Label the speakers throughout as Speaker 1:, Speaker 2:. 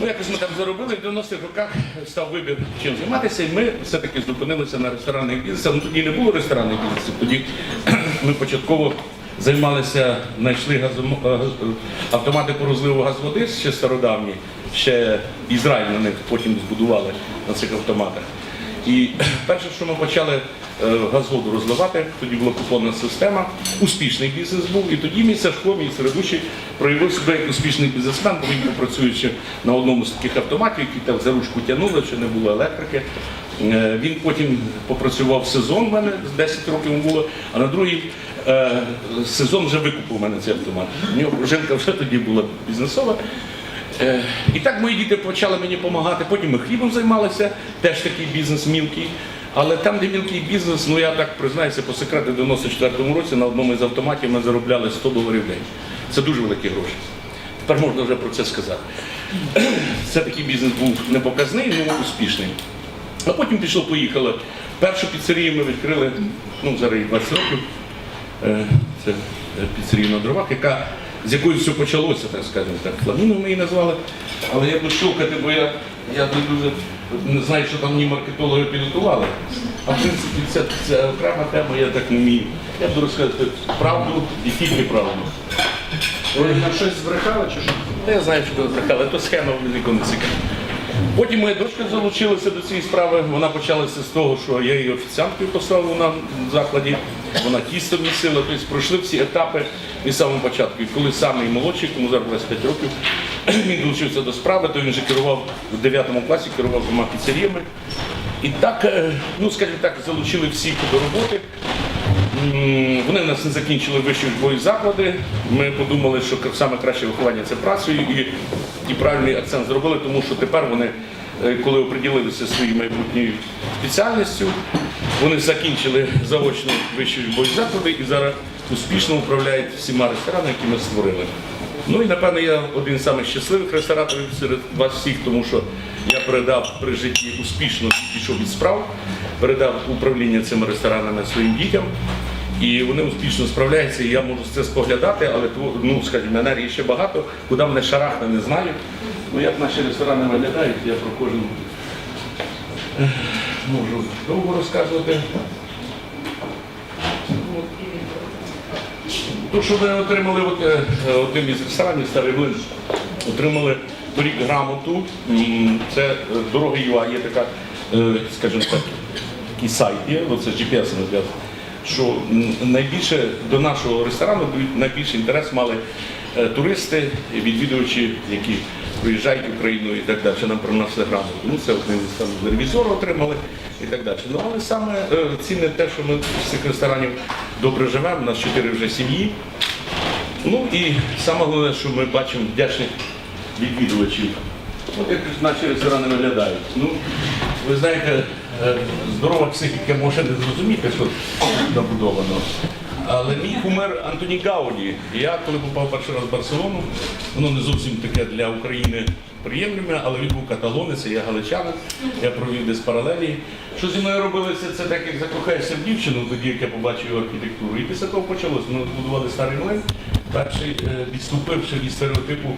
Speaker 1: Ну, якось ми там заробили, в 90-х роках став вибір чим займатися, і ми все-таки зупинилися на ресторанних бізнесах. Ну тоді не було ресторанних бізнесів, тоді ми початково займалися, знайшли газом- е, автомати по розливу газ води ще стародавні, ще Ізраїль на них потім збудували на цих автоматах. І перше, що ми почали е, газводу розливати, тоді була купонна система, успішний бізнес був. І тоді мій Сашко, мій середущий, проявив себе як успішний бізнесмен, бо він попрацюючи на одному з таких автоматів, які так за ручку тягнули, ще не було електрики. Е, Він потім попрацював сезон в мене, 10 років було, а на другий е, сезон вже викупив у мене цей автомат. У нього жінка вже тоді була бізнесова. Е, І так мої діти почали мені допомагати. Потім ми хлібом займалися, теж такий бізнес мілкий. Але там, де мілкий бізнес, ну я так признаюся по секрету, в 94-му році на одному із автоматів ми заробляли 100 доларів в день. Це дуже великі гроші. Тепер можна вже про це сказати. Це такий бізнес був не показний, але успішний. А потім пішло, поїхало. Першу піцерію ми відкрили, ну зараз їй 20 років. Е, Це е, піцерія на дровах, яка, з якої все почалося, так скажемо так. Фламіно ми її назвали. Але я буду щовкати, бо я, я не дуже не знаю, що там мені маркетологи підготували. А в принципі це, це окрема тема, я так не вмію. Я буду розказати правду і тільки правду.
Speaker 2: Ви на щось збрехали чи що?
Speaker 1: Та Я знаю, що ви брехали, то схема нікому не цікава. Потім моя дочка залучилася до цієї справи. Вона почалася з того, що я її офіціанткою поставив на закладі, вона тісто місила, тобто пройшли всі етапи від самого початку. І коли самий молодший, кому зараз 25 років, він долучився до справи, то він вже керував в 9 класі, керував двома піцеріями. І так, е, ну скажімо так, залучили всіх до роботи. Вони в нас не закінчили вищі учбові заклади. Ми подумали, що саме краще виховання це працею і, і правильний акцент зробили, тому що тепер вони, е, коли оприділилися своєю майбутньою спеціальністю, вони закінчили заочно вищі учбові заклади і зараз успішно управляють всіма ресторанами, які ми створили. Ну і напевно я один з самих щасливих рестораторів серед вас всіх, тому що я передав при житті успішно пішов від справ, передав управління цими ресторанами своїм дітям. І вони успішно справляються, і я можу це споглядати, але ну, скажімо, енергії ще багато, куди мене шарахне, не знаю. Ну як наші ресторани виглядають, я про кожен можу довго розказувати. То, що ми отримали от, один із ресторанів Старий Млин, отримали торік грамоту. Це е, дорога ЮА, є така, е, скажімо так, такий сайт є, оце GPS зв'язано, що найбільше до нашого ресторану найбільший інтерес мали е, туристи, відвідувачі, які приїжджають в Україну і так далі, нам приносили грамоту. Ну, це один із там ревізора отримали і так далі. Ну, але саме е, цінне те, що ми з цих ресторанів добре живемо, у нас чотири вже сім'ї. Ну і саме головне, що ми бачимо вдячних відвідувачів. От як наші ресторани виглядають. Ну, ви знаєте, е, здорова психіка може не зрозуміти, що набудовано. Але мій кумир Антоні Гауді. Я коли попав перший раз в Барселону, воно не зовсім таке для України приємне, але він був каталонець, я галичанин, я провів десь паралелі. Що зі мною робилося, це так, як закохаєшся в дівчину, тоді як я побачив архітектуру. І після того почалося. Ми будували старий млин, перший е, відступивши від стереотипу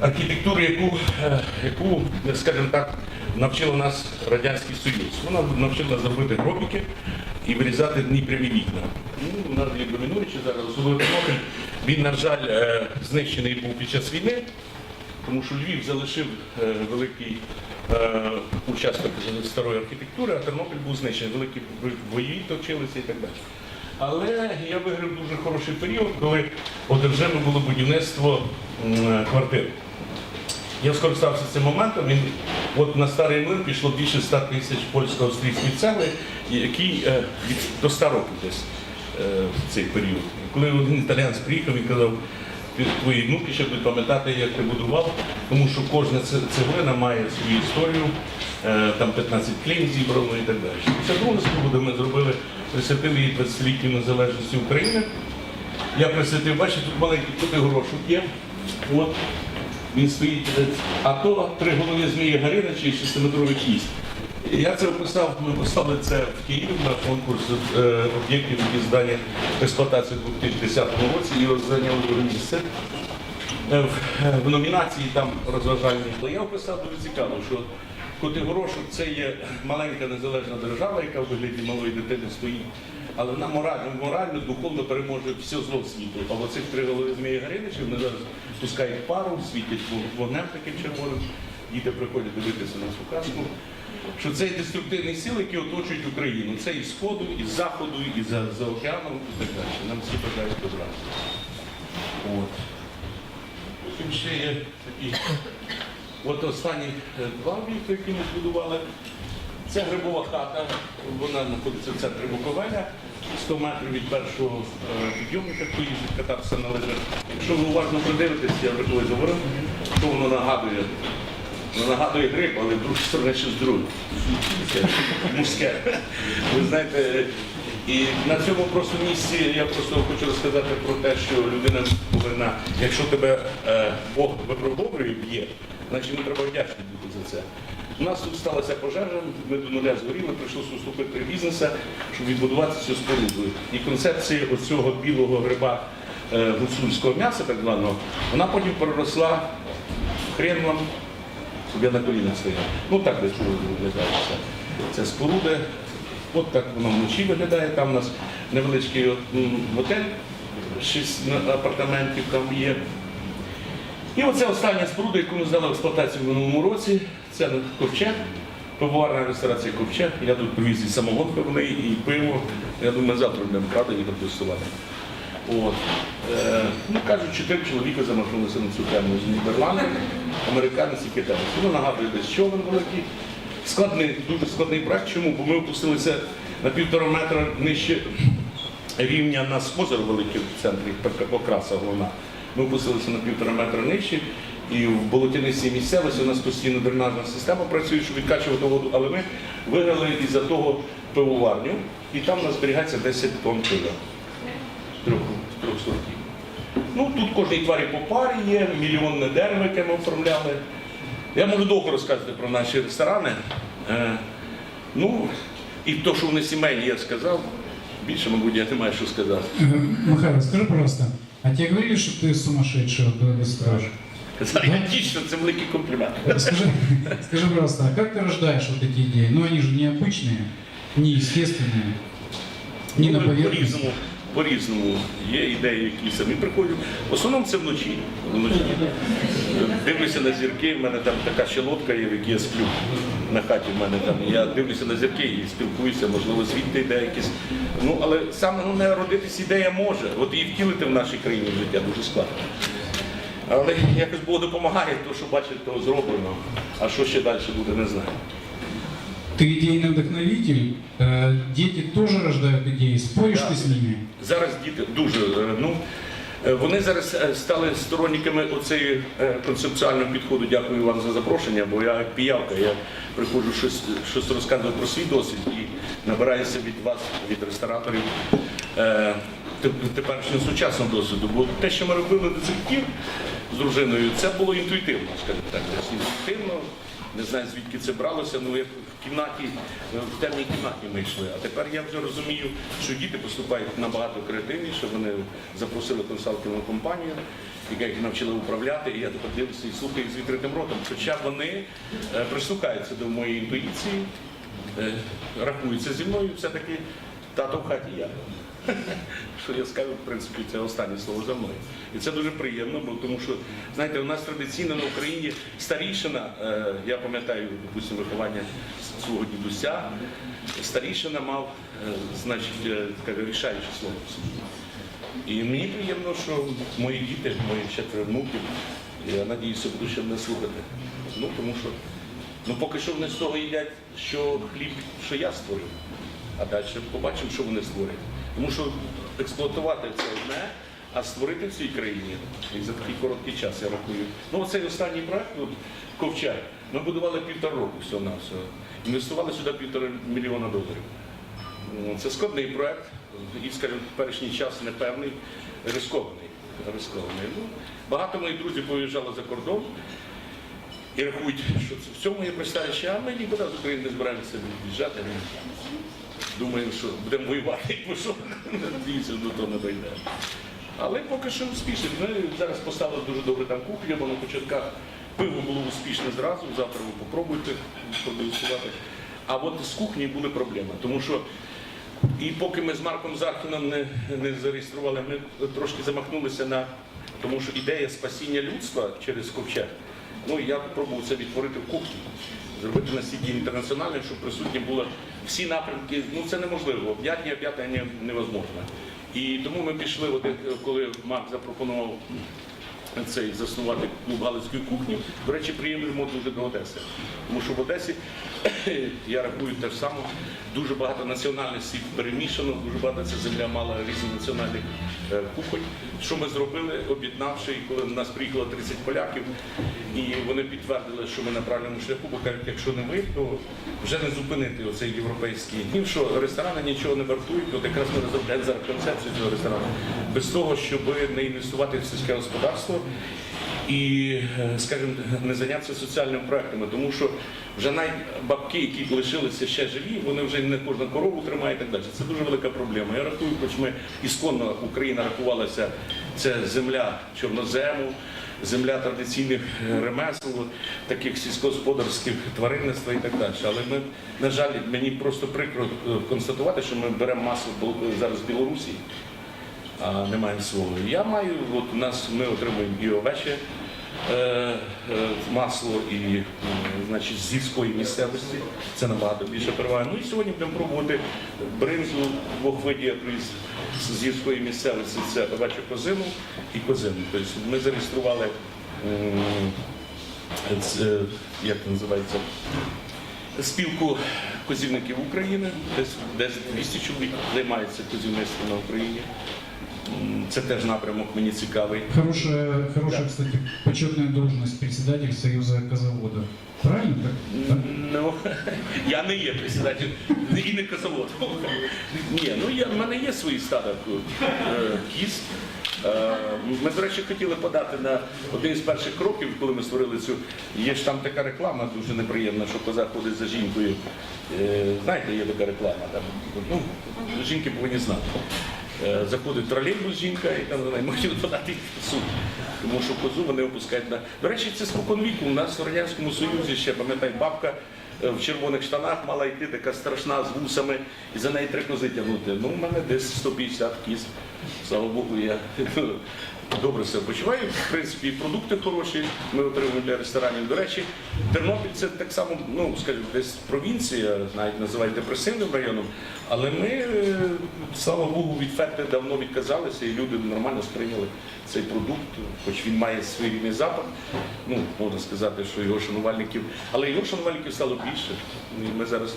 Speaker 1: архітектури, яку, е, яку, скажімо так, навчила нас Радянський Союз. Вона навчила нас зробити гробіки і вирізати вікна. Ну, у нас є домінуючі зараз, особливо Тернопіль. Він, на жаль, е, знищений був під час війни, тому що Львів залишив е, великий е, участок старої архітектури, а Тернопіль був знищений. Великі бої точилися і так далі. Але я виграв дуже хороший період, коли одержиме було будівництво квартир. Я скористався цим моментом. Він, от на старий млин пішло більше 100 тисяч польсько-австрійської цегли, які е, від, до 100 років десь е, в цей період. Коли один італіянець приїхав, він казав, «Ти- твої внуки ще будуть пам'ятати, як ти будував, тому що кожна цеглина має свою історію, е, там 15 клін зібрано і так далі. Це друга споруда ми зробили, присвятили її 20-літню незалежності України. Я присвятив, бачите, тут маленький тут і горошок є. От. Він стоїть, е, а то три голови змії Гариничі і шестиметровий кість. Я це описав, ми поставили це в Києві на конкурс е, об'єктів, які здані в експлуатацію у 2010 році його зайняли друге місце. е, в, е, в номінації там розважальні. Але я описав дуже цікаво, що Котигорошок це є маленька незалежна держава, яка в вигляді малої дитини стоїть. Але вона морально, морально, духовно переможе все зло світу. А оцих три голови Змії Гариничі вони зараз пускають пару, світять вогнем таким червоним. Діти приходять дивитися на цю казку. Що це деструктивні сили, які оточують Україну. Це і сходу, і з заходу, і за, за океаном, і так далі. Нам всі бажають добра. От. Потім ще є такі. От останні е, два об'єкти, які ми збудували. Це грибова хата, вона знаходиться в центрі Буковеля, 100 метрів від першого е, підйомника, хто їздить кататися на лижах. Якщо ви уважно придивитесь, я вже колись говорив, що воно нагадує. Воно нагадує гриб, але в другій стороні щось друге. Мужське. Ви знаєте, і на цьому просто місці я просто хочу розказати про те, що людина повинна, якщо тебе е, Бог випробовує, б'є, значить йому треба вдячний бути за це. У нас тут сталася пожежа, ми до нуля згоріли, прийшлося уступити бізнеса, щоб відбудувати цю споруду. І концепція оцього білого гриба е, гуцульського м'яса, так званого, вона потім переросла хрен вам, щоб я на колінах стояв. Ну так десь виглядає це. Це споруди. От так воно вночі виглядає. Там у нас невеличкий готель, шість апартаментів там є. І оце остання споруда, яку ми здали в експлуатацію в минулому році. Це ковчег, пивоварна ресторація ковчег. Я тут привіз і самогон пивний, і пиво. Я думаю, завтра будемо правда їх тестувати. От. Е, ну, кажуть, чотири чоловіка замахнулися на цю тему з Нідерландів, американець і китайець. Воно нагадує десь човен великий. Складний, дуже складний проект. Чому? Бо ми опустилися на півтора метра нижче рівня нас озеро велике в центрі Покраса головна. Ми опустилися на півтора метра нижче. І в болотянистій місцевості у нас постійно дренажна система працює, щоб відкачувати воду, але ми виграли із-за того пивоварню, і там у нас зберігається 10 тонн пива трьох, трьох сортів. Ну, тут кожній тварі по парі є, мільйонне дерево, яке ми оформляли. Я можу довго розказати про наші ресторани. Е, ну, і то, що вони сімейні, я сказав. Більше, мабуть, я не маю що сказати.
Speaker 3: Э, Михаил, скажи, пожалуйста, а тебе говорили, что ты сумасшедший от страж?
Speaker 1: Казати, дійсно, це великий комплімент.
Speaker 3: Скажи, скажи, пожалуйста, а как ты рождаешь вот эти идеи? Ну, они же необычные, неестественные, не на
Speaker 1: Ну,
Speaker 3: поверхности.
Speaker 1: По-різному. Є ідеї, які самі приходять. В основному це вночі. вночі. Дивлюся на зірки, в мене там така ще лодка є, в якій я сплю. На хаті в мене там. Я дивлюся на зірки і спілкуюся, можливо, звідти йде якісь. Ну, але саме головне родитись ідея може. От її втілити в нашій країні в життя дуже складно. Але якось Бог допомагає, то, що бачить, то зроблено. А що ще далі буде, не знаю.
Speaker 3: Ты идейный вдохновитель, э, дети тоже рождают идеи, споришь
Speaker 1: Да.
Speaker 3: ты с ними?
Speaker 1: Зараз діти дуже е, ну. е, Вони зараз е, стали сторонниками оцеї е, концептуального підходу. Дякую вам за запрошення, бо я як піявка, я приходжу щось, щось розказувати про свій досвід і набираюся від вас, від рестораторів е, те- теперішнього сучасного досвіду. Бо те, що ми робили до цих пір з дружиною, це було інтуїтивно, скажімо так. десь інтуїтивно. Не знаю, звідки це бралося, ну як в кімнаті, в темній кімнаті ми йшли. А тепер я вже розумію, що діти поступають набагато креативніше. Вони запросили консалтингову компанію, яка їх навчила управляти, і я тепер дивлюся і слухаю їх з відкритим ротом. Хоча вони е, прислухаються до моєї інтуїції, е, рахуються зі мною, все-таки тато в хаті я. Що я скажу, в принципі, це останнє слово за мною. І це дуже приємно, бо тому що, знаєте, у нас традиційно на Україні старішина, е, я пам'ятаю, допустимо, виховання свого дідуся, старішина мав, е, значить, е, таке рішаюче слово. І мені приємно, що мої діти, мої четверо внуків, я надіюся, будуть ще мене слухати. Ну, тому що ну, поки що вони з того їдять, що хліб, що я створив. А далі побачимо, що вони створять. Тому що експлуатувати це одне, а створити в цій країні за такий короткий час, я рахую. Ну, оцей останній проект, от, Ковчай, ми будували півтора року всього на всього. Інвестували сюди півтора мільйона доларів. Ну, Це складний проект, і, скажімо, теперішній час непевний, рискований. рискований. Ну, багато моїх друзів поїжджали за кордон і рахують, що в цьому є представляючи, а ми нікуди з України не збираємося від'їжджати. Думаємо, що будемо воювати, бо що надіюся, до того не дійде. Але поки що успішний. Ми зараз поставили дуже добре там кухню, бо на початках пиво було успішне зразу, завтра ви попробуйте продегустувати. А от з кухні були проблеми, тому що і поки ми з Марком Захіном не, не зареєстрували, ми трошки замахнулися на тому, що ідея спасіння людства через ковчег. Ну я пробував це відтворити в кухні, зробити настільки інтернаціональним, щоб присутні було всі напрямки. Ну це неможливо. Об'ятня об'ятня не, невозможно. І тому ми пішли, коли Марк запропонував цей заснувати клуб галицької кухні. До речі, приїдемо дуже до Одеси. Тому що в Одесі, я рахую те ж саме, дуже багато національностей перемішано, дуже багато ця земля мала різних національних е, кухонь. Що ми зробили, об'єднавши, і коли нас приїхало 30 поляків, і вони підтвердили, що ми на правильному шляху, бо кажуть, якщо не ми, то вже не зупинити оцей європейський днів, що ресторани нічого не вартують, от якраз ми розробляємо зараз концепцію цього ресторану. Без того, щоб не інвестувати в сільське господарство і, е, скажімо, не зайнятися соціальними проектами, тому що вже навіть бабки, які лишилися ще живі, вони вже не кожна корову тримає і так далі. Це дуже велика проблема. Я рахую, хоч ми ісконно Україна рахувалася, це земля чорнозему, земля традиційних е, ремесел, таких сільськогосподарських тваринництва і так далі. Але ми, на жаль, мені просто прикро е, констатувати, що ми беремо масу зараз з Білорусі а не маємо свого. Я маю, от у нас ми отримуємо і овече е, масло, і е, значить, з місцевості. Це набагато більше перевага. Ну і сьогодні будемо пробувати бринзу двох видів з, з гірської місцевості. Це овечу козину і козину. Тобто ми зареєстрували. як це називається, спілку козівників України, десь 200 чоловік займається козівництвом на Україні. Це теж напрямок мені цікавий.
Speaker 3: Хорошая,
Speaker 1: Да.
Speaker 3: кстати, почетная должность председатель Союза козаводов. Правильно? Так?
Speaker 1: Ну, я не є председателем і не козавод. Ні, ну я, в мене є свої стада е, кіз. Е, Ми, до речі, хотіли подати на один із перших кроків, коли ми створили цю. Є ж там така реклама дуже неприємна, що коза ходить за жінкою. Е, Знаєте, є така реклама. Там, ну, жінки повинні знати. Е, Заходить в тролейбус жінка і там за нею можуть подати суд. Тому що козу вони опускають на. До речі, це спокон віку. У нас в Радянському Союзі ще пам'ятаю, бабка е, в червоних штанах мала йти така страшна з вусами, і за неї три кози тягнути. Ну, в мене десь 150 кіз. Слава Богу, я добре себе почувають. В принципі, і продукти хороші ми отримуємо для ресторанів. До речі, Тернопіль це так само, ну скажімо, десь провінція, навіть називають депресивним районом. Але ми, е, слава Богу, від фети давно відказалися, і люди нормально сприйняли цей продукт, хоч він має свій запах. Ну, можна сказати, що його шанувальників, але його шанувальників стало більше. Ми зараз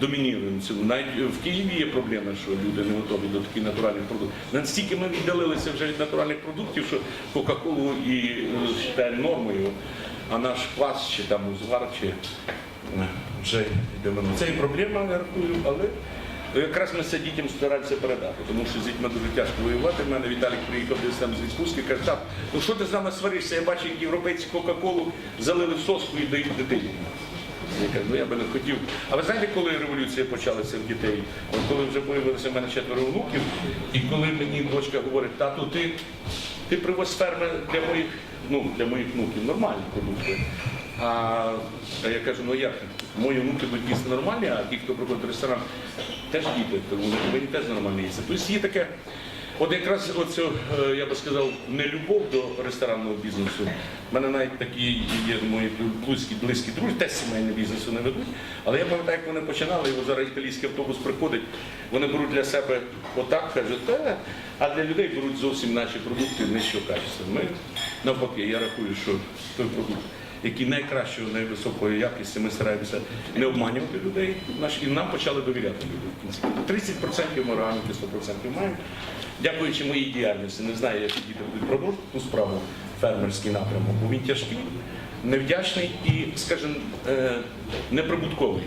Speaker 1: домінуємо цьому. Навіть в Києві є проблема, що люди не готові до таких натуральних продуктів. Настільки ми віддалилися вже від натуральних продуктів, що Кока-Колу і е, нормою, а наш квас чи там узвар, чи е, вже йде воно. Це і проблема, я рахую, але якраз ми це дітям стараємося передати, тому що з дітьми дуже тяжко воювати. У мене Віталік приїхав десь там з відпустки, каже, так, ну що ти з нами сваришся? Я бачу, як європейці Кока-Колу залили в соску і дають дитині. Я кажу, ну я би не хотів. А ви знаєте, коли революція почалася в дітей? От коли вже появилося в мене четверо внуків, і коли мені дочка говорить, тату, ти, ти привоз ферми для моїх, ну, для моїх внуків, нормальні продукти. А, я кажу, ну як? Мої внуки будуть їсти нормальні, а ті, хто приходить в ресторан, теж діти, тому вони теж нормально їсти. Тобто є таке. От якраз оцю, е, я би сказав, не любов до ресторанного бізнесу. У мене навіть такі є мої близькі, близькі друзі, теж сімейний бізнесу не ведуть. Але я пам'ятаю, як вони починали, і зараз італійський автобус приходить, вони беруть для себе отак, кажуть, та, а для людей беруть зовсім наші продукти нижчого качества. Ми навпаки, я рахую, що той продукт. Які найкращої, найвисокої якості, ми стараємося не обманювати людей. І нам почали довіряти люди. в кінці. 30% ми реально 100% маємо. Дякуючи моїй діяльності, не знаю, як діти будуть продовжувати ту справу фермерський напрямок, бо він тяжкий, невдячний і, скажімо, е, неприбутковий.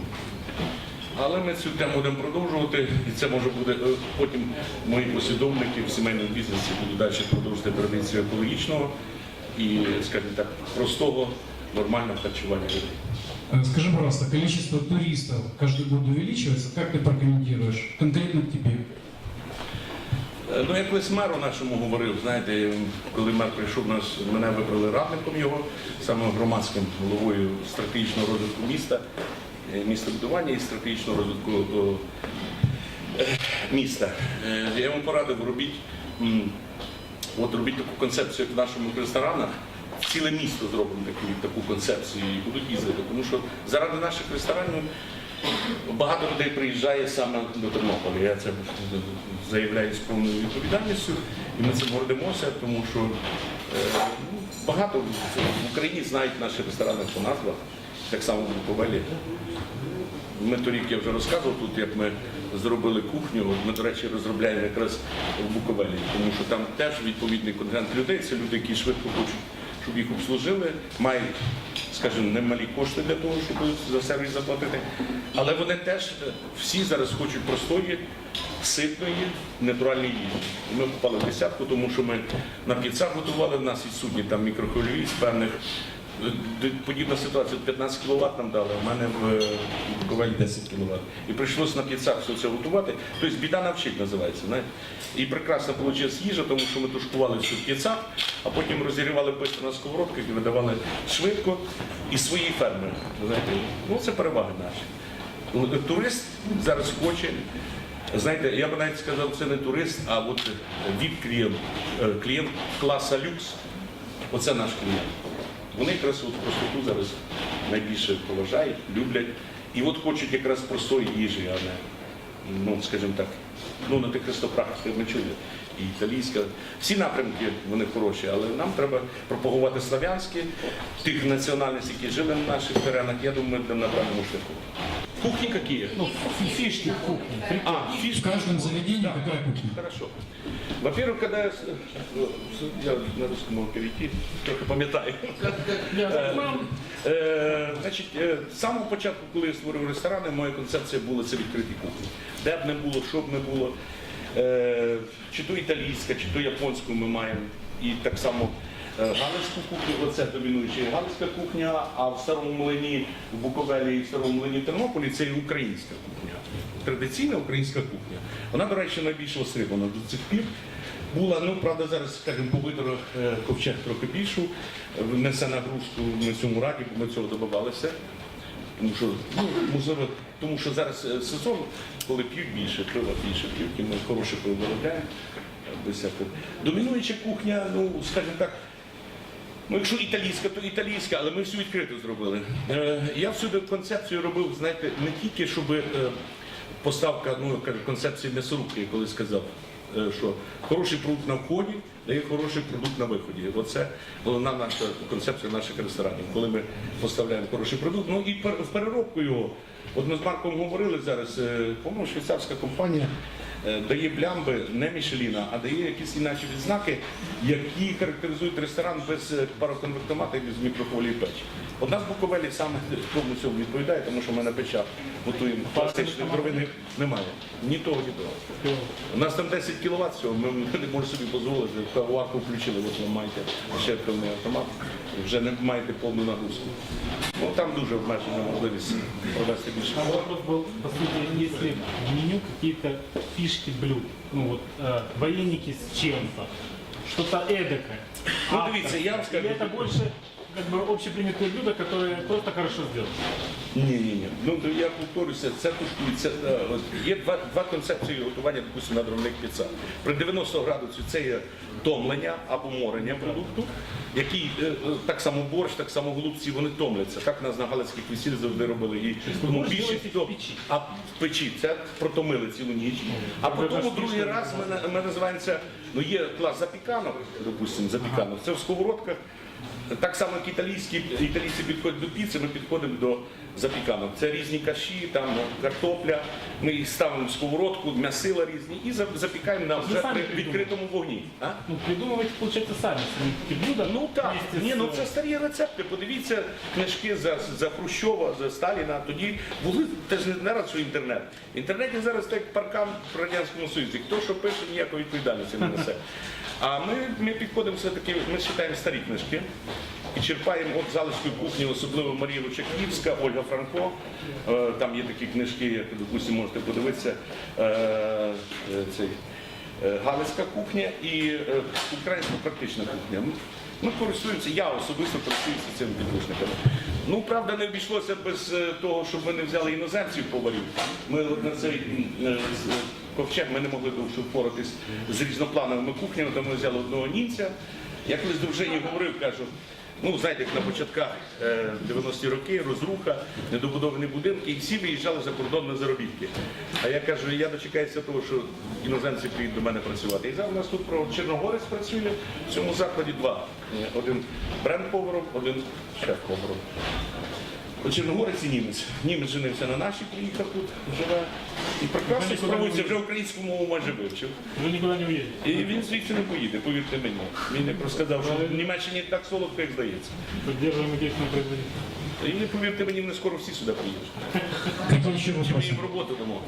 Speaker 1: Але ми цю тему будемо продовжувати, і це може буде е, потім мої послідовники в сімейному бізнесі будуть далі продовжувати традицію екологічного і, скажімо так, простого, нормального харчування людей.
Speaker 3: Э, Скажи, пожалуйста, количество туристов каждый год увеличивается? Как ты прокомментируешь? Конкретно к тебе.
Speaker 1: Е, Ну, я колись меру нашому говорив, знаєте, коли мер прийшов, нас, мене вибрали радником його, саме громадським головою стратегічного розвитку міста, е, містобудування і стратегічного розвитку о, е, міста. Е, Я йому порадив, робіть, м, от робіть таку концепцію, як в нашому ресторанах. Ціле місто зробимо таку, таку концепцію і будуть їздити. Тому що заради наших ресторанів Багато людей приїжджає саме до Тернополя. Я це заявляю з повною відповідальністю, і ми цим гордимося, тому що е, ну, багато в Україні знають наші ресторани по назвах, так само в Буковелі. Ми торік я вже розказував тут, як ми зробили кухню. Ми, до речі, розробляємо якраз в Буковелі, тому що там теж відповідний контингент людей. Це люди, які швидко хочуть, щоб їх обслужили, мають, скажімо, немалі кошти для того, щоб за сервіс заплатити. Але вони теж е, всі зараз хочуть простої, ситної, натуральної їжі. Ми попали в десятку, тому що ми на піцах готували, в нас відсутні там мікрохвильові з певних Подібна ситуація, 15 кВт нам дали, а в мене в Буковелі 10 кВт. І прийшлося на піцах все це готувати. Тобто біда навчить називається. Знаєте? І прекрасно вийшла їжа, тому що ми тушкували все в піцах, а потім розігрівали бистро на сковородках і видавали швидко і свої ферми. Знаєте? Ну це переваги наші. Турист зараз хоче. Знаєте, я б навіть сказав, це не турист, а от від клієнт, е, клієнт класа люкс. Оце наш клієнт. Вони якраз от простоту зараз найбільше поважають, люблять. І от хочуть якраз простої їжі, а не, ну, скажімо так, ну на тих хрестопрактиках ми чули. І італійська. Всі напрямки вони хороші, але нам треба пропагувати слав'янські, тих національностей, які жили на наших теренах. Я думаю, ми йдемо на правильному шляху. Кухні які?
Speaker 4: Ну, фи- фишки в кухне.
Speaker 1: А,
Speaker 3: В
Speaker 1: фішки.
Speaker 3: каждом заведении какая кухня?
Speaker 1: Хорошо. Во-первых, когда я, ну, я на русском могу перейти, трохи пам'ятаю. Значить, з самого початку, коли я створив ресторани, моя концепція була це відкриті кухні. Де б не було, що б не було. Е, Чи то італійська, чи то японську ми маємо. І так само е, галицьку кухню, оце домінуюча галицька кухня, а в старому млині в Буковелі і в старому млині Тернополі це і українська кухня. Традиційна українська кухня. Вона, до речі, найбільш осріблена до цих пір. Була, ну правда, зараз, скажімо, по виторах е, ковчег трохи більшу, несе нагрузку на цьому раді, бо ми цього добивалися. Тому що, ну, можливо, тому що зараз е, сезон, коли п'ють більше, пива більше п'ють, і ми хороше пиво виробляємо. е. Домінуюча кухня, ну, скажімо так, Ну, якщо італійська, то італійська, але ми всю відкрито зробили. Е, я всюди концепцію робив, знаєте, не тільки, щоб поставка, ну, кажу, концепції м'ясорубки, я коли сказав, що хороший продукт на вході дає хороший продукт на виході. Оце головна наша концепція наших ресторанів, коли ми поставляємо хороший продукт. Ну і в переробку його. От ми з Марком говорили зараз, е, по-моєму, швейцарська компанія е, дає блямби не Мішеліна, а дає якісь інакші відзнаки, які характеризують ресторан без е, пароконвектомата і без мікрохвилі печі. Одна з Буковелі саме тому цьому відповідає, тому що в мене печа готуємо класичних дровини немає. Ні того, ні того. У нас там 10 кВт всього, ми не можемо собі дозволити. Каварку включили, от ви маєте ще певний автомат, вже не маєте повну нагрузку. Ну там дуже обмежена можливість провести більше.
Speaker 4: А вопрос был, по сути, если в меню какие-то фишки блюд, ну вот э, вареники с чем-то, что-то эдакое.
Speaker 1: Ну,
Speaker 4: авторское.
Speaker 1: дивіться, я вам скажу.
Speaker 4: Или это больше как бы общепринятые блюда, которые просто хорошо сделаны.
Speaker 1: Ні, ні, ні. Ну то я повторюся, це тушкується. е, от Є два, два концепції готування, допустимо, на дровних піцах. При 90 градусів це є томлення або морення продукту, який е, е, так само борщ, так само голубці, вони томляться. Так нас на галицьких весіль завжди робили. І тому
Speaker 4: борщ
Speaker 1: більшість
Speaker 4: робите в
Speaker 1: то-
Speaker 4: печі?
Speaker 1: а в печі це протомили цілу ніч. А
Speaker 4: ви
Speaker 1: потім
Speaker 4: ж
Speaker 1: другий
Speaker 4: пішли,
Speaker 1: раз ми, на- ми називаємося, ну є клас запіканок, допустимо, запіканок. Це в сковородках. так само, як італійські, італійці підходять до піци, ми підходимо до запіканок. Це різні каші, там картопля, ми їх ставимо в сковородку, м'ясила різні і запікаємо на вже при відкритому вогні. А?
Speaker 4: Ну, придумывайте, получается, сами свои блюда.
Speaker 1: Ну так, ні, ну це старі рецепти. Подивіться книжки за, за Хрущова, за Сталіна. Тоді були теж не нараз, що інтернет. В інтернеті зараз так як паркан в Радянському Союзі. Хто що пише, ніякої відповідальності не несе. А ми, ми підходимо все-таки, ми читаємо старі книжки. І черпаємо от залишкою кухні, особливо Марія Вичаківська, Ольга Франко. Е, Там є такі книжки, як, допустимо, можете подивитися. Е, е, цей галицька кухня і українська практична кухня. Ми- користуємося, я особисто користуюся цими підручниками. Ну, правда, не обійшлося без того, щоб ми не взяли іноземців поварів. Ми на цей ковчег ми не могли довше впоратись з різноплановими кухнями, тому ми взяли одного німця. Я колись дружині говорив, кажу, ну знаєте, як на початках е, 90-ті роки, розруха, недобудовані будинки, і всі виїжджали за кордон на заробітки. А я кажу, я дочекаюся того, що іноземці прийдуть до мене працювати. І зараз у нас тут про Чорногорець працює в цьому закладі два. Е, Один бренд-поваром, один шеф-поваром. Чорногорець і німець. Німець женився на нашій, приїхав тут, живе. І прекрасно справується, вже українську мову майже вивчив.
Speaker 4: Ви нікуди не уїдете.
Speaker 1: І він звідси не поїде, повірте мені. Він не розказав, що в Німеччині так солодко, як здається.
Speaker 4: Поддерживаем дійсно.
Speaker 1: І не повірте мені, вони скоро всі сюди приїдуть. Ми їм роботу дамо.